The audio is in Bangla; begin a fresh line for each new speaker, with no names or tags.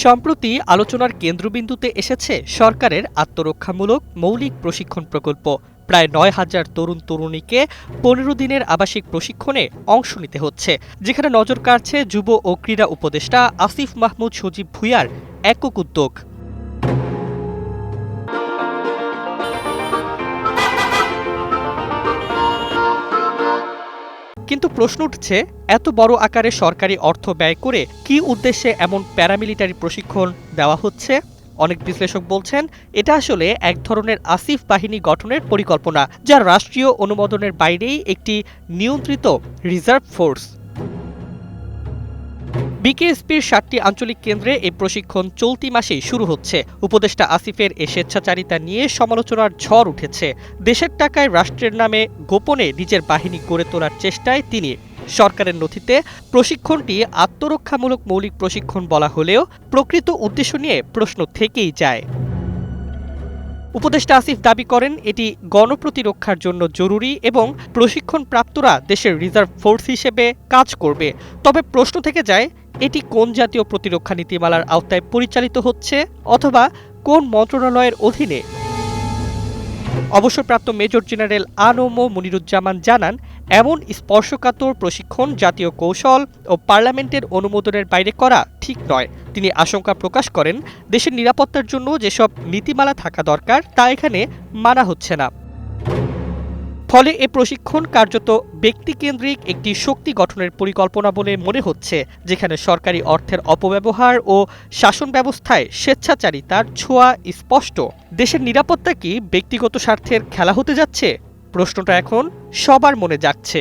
সম্প্রতি আলোচনার কেন্দ্রবিন্দুতে এসেছে সরকারের আত্মরক্ষামূলক মৌলিক প্রশিক্ষণ প্রকল্প। প্রায় নয় হাজার তরুণ তরুণীকে পনেরো দিনের আবাসিক প্রশিক্ষণে অংশ নিতে হচ্ছে, যেখানে নজর কাড়ছে যুব ও ক্রীড়া উপদেষ্টা আসিফ মাহমুদ সজীব ভুইয়ার একক উদ্যোগ। কিন্তু প্রশ্ন উঠছে, এত বড় আকারে সরকারি অর্থ ব্যয় করে কি উদ্দেশ্যে এমন প্যারামিলিটারি প্রশিক্ষণ দেওয়া হচ্ছে? অনেক বিশ্লেষক বলছেন, এটা আসলে এক ধরনের আসিফ বাহিনী গঠনের পরিকল্পনা যা রাষ্ট্রীয় অনুমোদনের বাইরেই একটি নিয়ন্ত্রিত রিজার্ভ ফোর্স। বিকেএসপির সাতটি আঞ্চলিক কেন্দ্রে এই প্রশিক্ষণ চলতি মাসেই শুরু হচ্ছে। উপদেষ্টা আসিফের এ স্বেচ্ছাচারিতা নিয়ে সমালোচনার ঝড় উঠেছে। দেশের টাকায় রাষ্ট্রের নামে গোপনে নিজের বাহিনী গড়ে তোলার চেষ্টায় তিনি। সরকারের নথিতে প্রশিক্ষণটি আত্মরক্ষামূলক মৌলিক প্রশিক্ষণ বলা হলেও প্রকৃত উদ্দেশ্য নিয়ে প্রশ্ন থেকেই যায়। উপদেষ্টা আসিফ দাবি করেন এটি গণপ্রতিরক্ষার জন্য জরুরি এবং প্রশিক্ষণপ্রাপ্তরা দেশের রিজার্ভ ফোর্স হিসেবে কাজ করবে। তবে প্রশ্ন থেকে যায়, এটি কোন জাতীয় প্রতিরক্ষা নীতিমালার আওতায় পরিচালিত হচ্ছে অথবা কোন মন্ত্রণালয়ের অধীনে? অবসরপ্রাপ্ত মেজর জেনারেল আনোমো মনিরুজ্জামান জানান এমন স্পর্শকাতর প্রশিক্ষণ, জাতীয় কৌশল ও পার্লামেন্টের অনুমোদনের বাইরে করা ঠিক নয়। তিনি আশঙ্কা প্রকাশ করেন, দেশের নিরাপত্তার জন্য যেসব নীতিমালা থাকা দরকার, তা এখানে মানা হচ্ছে না। ফলে এ প্রশিক্ষণ কার্যত ব্যক্তিকেন্দ্রিক একটি শক্তি গঠনের পরিকল্পনা বলে মনে হচ্ছে, যেখানে সরকারি অর্থের অপব্যবহার ও শাসন ব্যবস্থায় স্বেচ্ছাচারিতার ছোঁয়া স্পষ্ট। দেশের নিরাপত্তা কি ব্যক্তিগত স্বার্থের খেলা হতে যাচ্ছে? প্রশ্নটা এখন সবার মনে যাচ্ছে